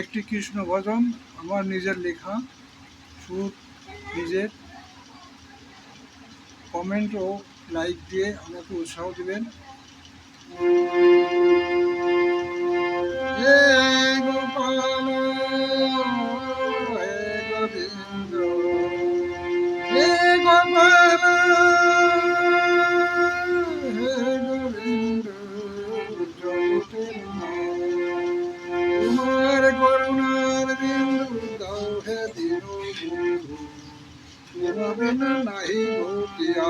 একটি কৃষ্ণ ভজন, আমার নিজের লেখা, সুর, নিজের কমেন্ট ও লাইক দিয়ে আমাকে উৎসাহ দিবেন। তোমাবে না নাহি ভূতিয়া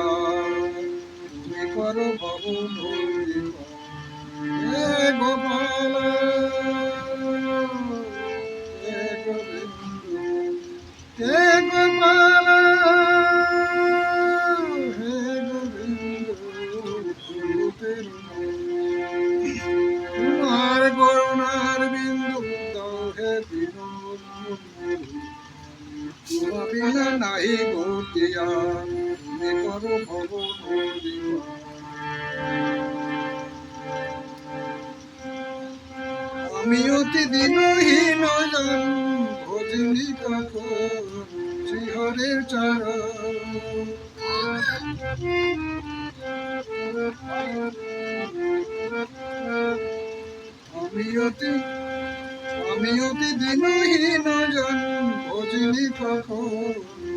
তুমি কর ভবন গোপাল। বিনা নাহি গতিয়া তুমি করো ভবন আমি অতি দিনহীন জন ভজিনি কখন শ্রীহরের চরণ আমি অতি আমি অতি দিনহীন জন ভজিনি কখন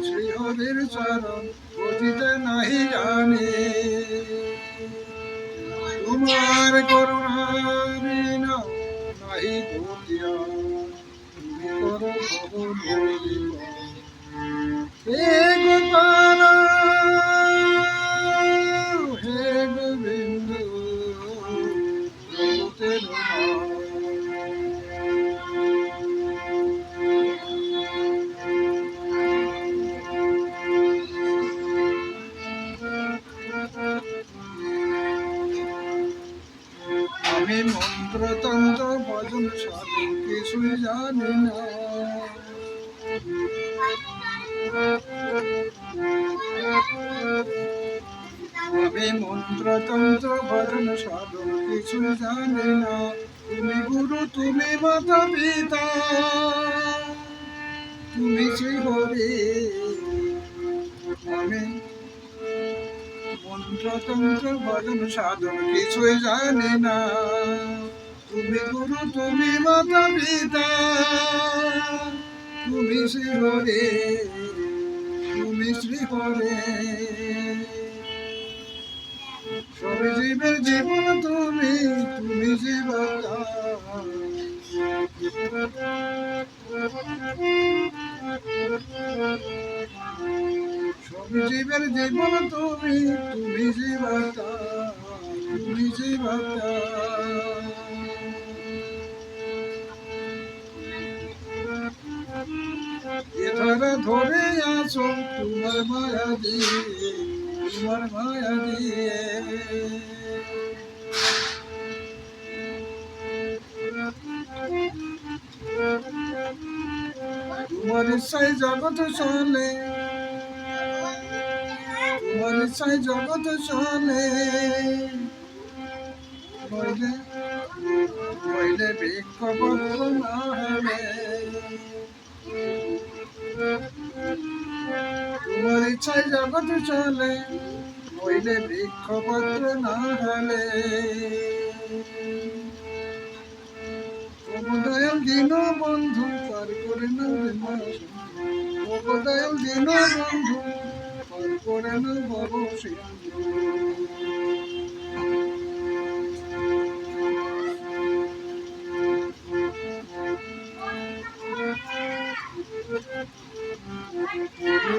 শ্রীহরির চরণ পতিতে নাহি জানি। তোমার করুণা আমি মন্ত্রতন্ত্র, ভজন সাধু কিছুই জানি না। আমি মন্ত্রতন্ত্র, ভজন সাধন কিছু জানি না। তুমি গুরু, তুমি মাতা পিতা। তুমি শ্রীহরি আমি মন্ত্রতন্ত্র ভজন সাধন কিছুই জানি না। তুমি গুরু, তুমি মাতা পিতা, তুমি শ্রীহরি তুমি শ্রীহরি। সবে জীবের জীবন তুমি তুমি জীবতা জীবের জীবন তুমি তুমি তুমি জীবতা ধরে আসো তোমার মায়া দিয়ে, তোমার মায়া দিয়ে। তোমার ইচ্ছায় জগৎ চলে ইচ্ছায় জগৎ চলে। নইলে বৃক্ষপত্র না হলে তোমার চলে নইলে বৃক্ষপত্র না হলে দয়াল দিন বন্ধু, পার করে না রে মাস দয়াল দিন বন্ধু পার করে না বাবু সিন্ধু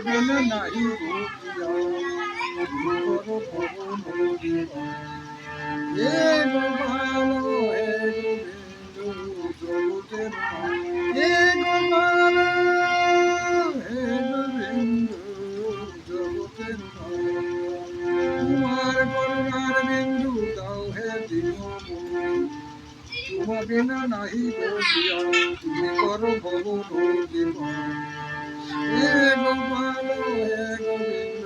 বিনা নাহি ভূতিয়া করো ভবন হে নাহি বসিয়া তুমি করো ভবন জীবন হে গোপাল হে গোবিন্দ